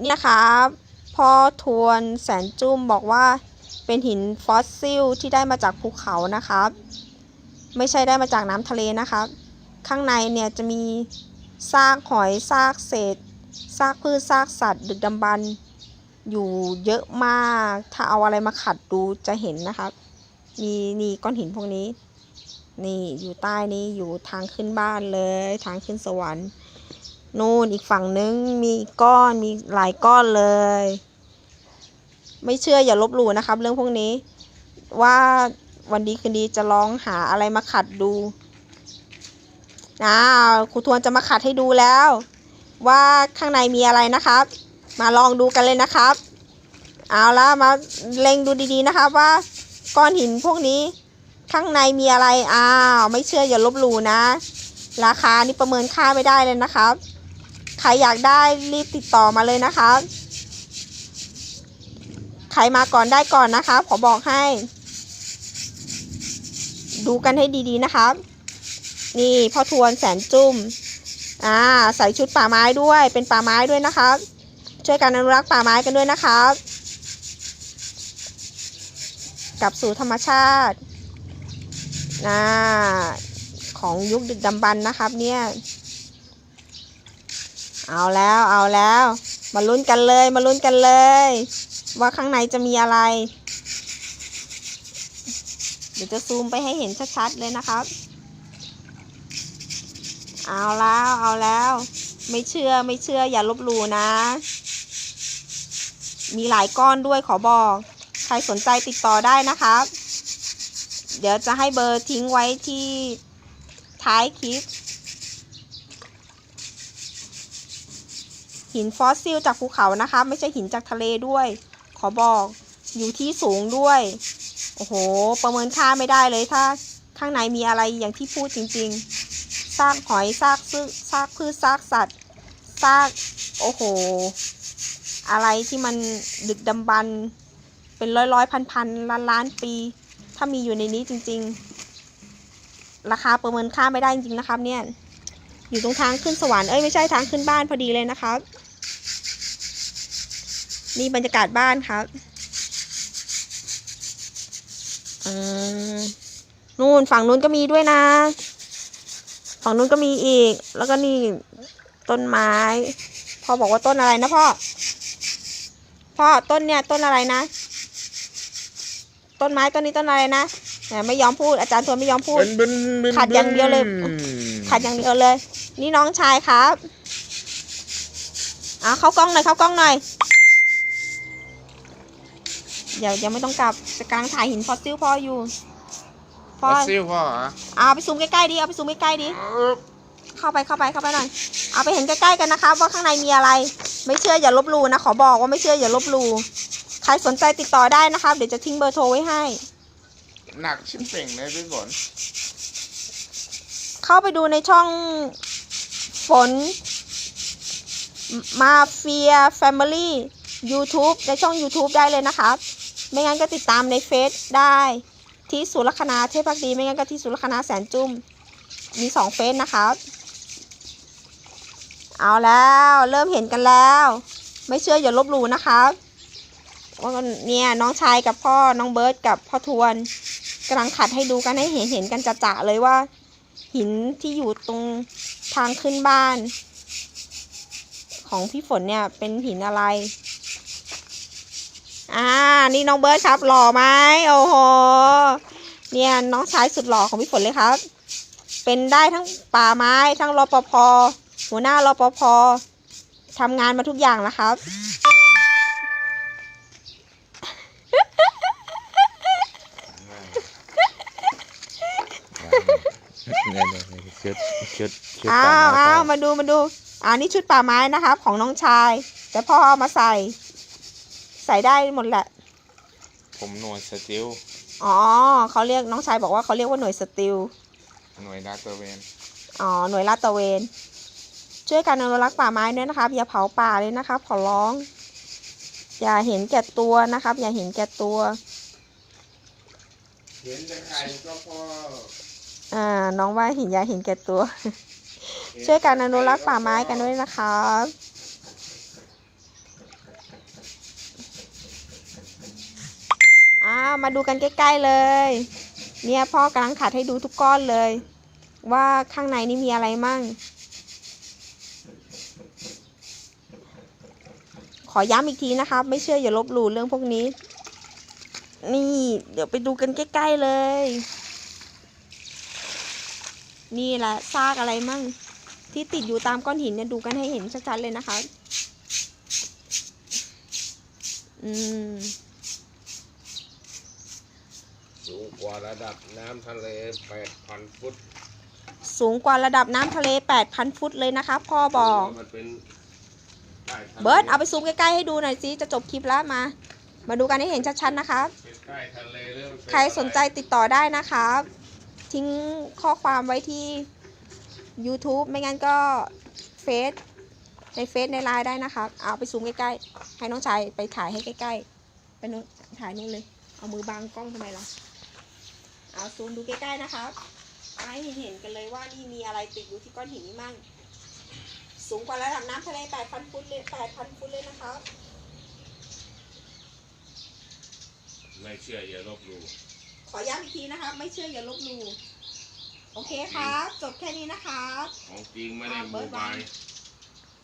นี่นะครับพ่อทวนแสนจุ้มบอกว่าเป็นหินฟอสซิลที่ได้มาจากภูเขานะครับ ไม่ใช่ได้มาจากน้ำทะเลนะครับ ข้างในเนี่ยจะมีซากหอยซากเศษซากพืชซากสัตว์ ดึกดำบรรอยู่เยอะมาก ถ้าเอาอะไรมาขัดดูจะเห็นนะครับ มีนี่ก้อนหินพวกนี้ นี่อยู่ใต้นี้อยู่ทางขึ้นบ้านเลย ทางขึ้นสวรรค์ นู่นอีกฝั่งนึงมีกก้อนมีหลายก้อนเลย ไม่เชื่ออย่าลบหลู่นะครับ เรื่องพวกนี้ ว่าวันดีคืนดีจะลองหาอะไรมาขัดดูนะครูทวนจะมาขัดให้ดูแล้ว ว่าข้างในมีอะไรนะครับ มาลองดูกันเลยนะครับ เอาละมาเล็งดูดีๆนะครับว่าก้อนหินพวกนี้ข้างในมีอะไร อ้าว ไม่เชื่ออย่าลบหลู่นะ ราคานี่ประเมินค่าไม่ได้เลยนะครับ ใครอยากได้รีบติดต่อมาเลยนะครับใครมาก่อนได้ก่อนนะครับขอบอกให้ ดูกันให้ดีๆนะครับนี่พ่อทวนแสนจุ้มอ่าใส่ชุดป่าไม้ด้วยเป็นป่าไม้ด้วยนะครับช่วยกันอนุรักษ์ป่าไม้กันด้วยนะครับกลับสู่ธรรมชาตินะของยุคดึกดำบรรพ์นะครับเนี่ย เอาแล้วเอาแล้ว มาลุ้นกันเลยมาลุ้นกันเลย ว่าข้างในจะมีอะไร เดี๋ยวจะซูมไปให้เห็นชัดๆเลยนะครับ เอาแล้วเอาแล้ว ไม่เชื่อไม่เชื่ออย่าลบหลู่นะ มีหลายก้อนด้วยขอบอก ใครสนใจติดต่อได้นะครับ เดี๋ยวจะให้เบอร์ทิ้งไว้ที่ท้ายคลิป หินฟอสซิลจากภูเขานะคะ ไม่ใช่หินจากทะเลด้วย ขอบอกอยู่ที่สูงด้วย โอ้โห ประเมินค่าไม่ได้เลยถ้าข้างในมีอะไรอย่างที่พูดจริงๆ ซากหอยซากซึซากพืชซากสัตว์ซากโอ้โห อะไรที่มันดึกดำบรรเป็นร้อยร้อยพันพันล้านล้านปี ถ้ามีอยู่ในนี้จริง ๆ ราคาประเมินค่าไม่ได้จริงๆนะครับเนี่ย อยู่ตรงทางขึ้นสวรรค์เอ้ยไม่ใช่ทางขึ้นบ้านพอดีเลยนะครับ นี่บรรยากาศบ้านครับอืมนู่นฝั่งนู้นก็มีด้วยนะ ฝั่งนู้นก็มีอีก แล้วก็นี่ต้นไม้ พ่อบอกว่าต้นอะไรนะพ่อ พ่อต้นเนี่ยต้นอะไรนะ ต้นไม้ต้นนี้ต้นอะไรนะแหมไม่ยอมพูดอาจารย์ทวนไม่ยอมพูดบึนบึนบึนขัดอย่างเดียวเลยขัดอย่างเดียวเลย นี่น้องชายครับอะเข้ากล้องหน่อยเข้ากล้องหน่อย เดี๋ยวยังไม่ต้องกลับจะกำลังถ่ายหินฟอสซิลพ่ออยู่ฟพ่ออสซิลพ่อเหรอเอาไปซูมใกล้ๆดิเอาไปซูมใกล้ๆดิ อึ๊บเข้าไปเข้าไปเข้าไปหน่อย เอาไปเห็นใกล้ๆกันนะครับว่าข้างในมีอะไร ไม่เชื่ออย่าลบหลู่นะ ขอบอกว่าไม่เชื่ออย่าลบหลู่ใครสนใจติดต่อได้นะครับเดี๋ยวจะทิ้งเบอร์โทรไว้ให้ หนักชิบเป่งเลยพี่ฝนเข้าไปดูในช่องฝนมาเฟียแฟมิลี่ YouTube ในช่อง YouTube ได้เลยนะครับ ไม่งั้นก็ติดตามในเฟซได้ที่สุรคณาเทพพักดี ไม่งั้นก็ที่สุรคณาแสนจุ้มมีสองเฟซนะครับเอาแล้วเริ่มเห็นกันแล้ว ไม่เชื่ออย่าลบหลู่นะครับว่าเนี่ยน้องชายกับพ่อน้องเบิร์ตกับพ่อทวนกำลังขัดให้ดูกันให้เห็นเห็นกันจะๆเลยว่า หินที่อยู่ตรงทางขึ้นบ้าน ของพี่ฝนเนี่ยเป็นหินอะไร นี่น้องเบิร์ดครับ หล่อไหมโอ้โห เนี่ยน้องชายสุดหล่อของพี่ฝนเลยครับ เป็นได้ทั้งป่าไม้ทั้งรปภหัวหน้ารปภทำงานมาทุกอย่างแล้วครับ เนี่ยเนี่ยชุดชุดชุดอ้าวอ้าวมาดูมาดูอ่านี่ชุดป่าไม้นะครับ ของน้องชาย แต่พ่อเอามาใส่ ใส่ได้หมดแหละ ผมหน่วยสติลอ๋อเขาเรียกน้องชายบอกว่าเขาเรียกว่าหน่วยสติลหน่วยลาดตระเวนอ๋อหน่วยลาดตระเวน ช่วยกันอนุรักษ์ป่าไม้ด้วยนะครับอย่าเผาป่าเลยนะครับ ขอร้อง อย่าเห็นแก่ตัวนะครับ อย่าเห็นแก่ตัวเห็นจะใครก็พ่ออ่า น้องว่าเห็นอย่าเห็นแก่ตัว ช่วยกันอนุรักษ์ป่าไม้กันด้วยนะครับ มาดูกันใกล้ ๆเลย เนี่ยพ่อกำลังขัดให้ดูทุกก้อนเลย ว่าข้างในนี่มีอะไรมั่ง ขอย้ำอีกทีนะครับไม่เชื่ออย่าลบหลู่เรื่องพวกนี้ นี่เดี๋ยวไปดูกันใกล้ๆเลย นี่แหละซากอะไรมั่ง ที่ติดอยู่ตามก้อนหินเนี่ยดูกันให้เห็นชัดๆเลยนะคะ อืม สูงกว่าระดับน้ำทะเล 8,000 ฟุตสูงกว่าระดับน้ำทะเล 8,000 ฟุตเลยนะคะพ่อบอก มันเป็นใต้ทะลเบิร์ตเอาไปซูมใกล้ๆให้ดูหน่อยสิจะจบคลิปแล้วมา มาดูกันให้เห็นชัดๆนะคะเป็นใต้ทะเลหรือมันเป็นใครสนใจติดต่อได้นะครับ ทิ้งข้อความไว้ที่ YouTube ไม่งั้นก็เฟซในเฟซในไลน์ได้นะครับเอาไปซูมใกล้ๆ ให้น้องชายไปถ่ายให้ใกล้ๆ ไปนู้นถ่ายนู่นเลย เอามือบังกล้องทำไมล่ะ เอาซูมดูใกล้ๆนะครับเอาให้เห็นๆกันเลยว่านี่มีอะไรติดอยู่ที่ก้อนหินนี้มั่ง สูงกว่าระดับน้ำทะเล 8,000 ฟุตเลย8,000 ฟุตเลยนะครับ ไม่เชื่ออย่าลบหลู่ขอย้ำอีกทีนะครับ ไม่เชื่ออย่าลบหลู่โอเคครับ จบแค่นี้นะครับ ของจริงไม่ได้อ่าโมเบิร์ดบาบาย ย